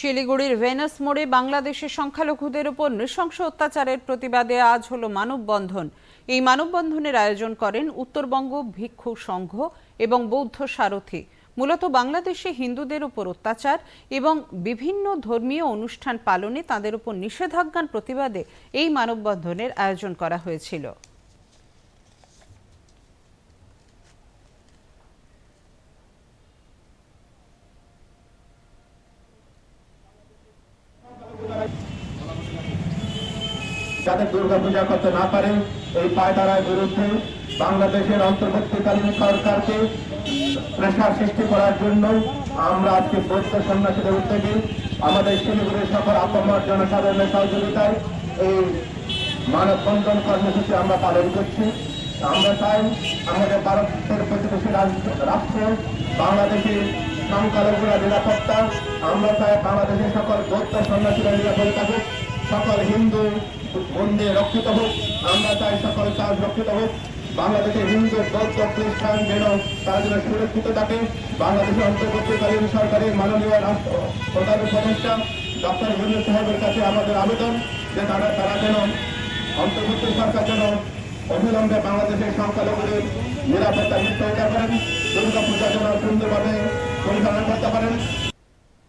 শিলিগুড়ির ভেনাস মোড়ে বাংলাদেশের সংখ্যালঘুদের উপর নৃশংস অত্যাচারের প্রতিবাদে আজ হলো মানববন্ধন। এই মানববন্ধনের আয়োজন করেন উত্তরবঙ্গ ভিক্ষু সংঘ এবং বৌদ্ধ সারথী। মূলত বাংলাদেশে হিন্দুদের উপর অত্যাচার এবং বিভিন্ন ধর্মীয় অনুষ্ঠান পালনে তাদের উপর নিষেধাজ্ঞার প্রতিবাদে এই মানববন্ধনের আয়োজন করা হয়েছিল। যাতে দুর্গাপূজা করতে না পারে এই পায়তারার বিরুদ্ধে বাংলাদেশের অন্তর্বর্তীকালীন সরকারকে প্রেশার সৃষ্টি করার জন্য আমরা আজকে বৌদ্ধ সন্ন্যাসীদের উদ্যোগে আমাদের শিলিগুড়ির সকল আপামর জনসাধারণের সহযোগিতায় এই মানববন্ধন কর্মসূচি আমরা পালন করছি। আমরা চাই আমাদের ভারতের প্রতিবেশী রাষ্ট্র, বাংলাদেশের সংখ্যালঘুরা নিরাপত্তা, আমরা চাই বাংলাদেশের সকল বৌদ্ধ সন্ন্যাসীরা থাকুক। সকল হিন্দু মন্দির রক্ষিত হোক, আমরা চাই সকল কাজ রক্ষিত হোক। বাংলাদেশের হিন্দু, বৌদ্ধ, খ্রিস্টান যেন তারা যেন সুরক্ষিত থাকে। বাংলাদেশের অন্তর্বর্তীকালীন সরকারের মাননীয় রাষ্ট্র প্রধান ডক্টর ইউনুস সাহেবের কাছে আমাদের আবেদন যে তারা তারা যেন অন্তর্বর্তী সরকার যেন অবিলম্বে বাংলাদেশের সংখ্যালঘুদের নিরাপত্তা নিশ্চয়তা করেন দুর্গা পূজা যেন সুন্দরভাবে পরিচালনা করতে পারেন।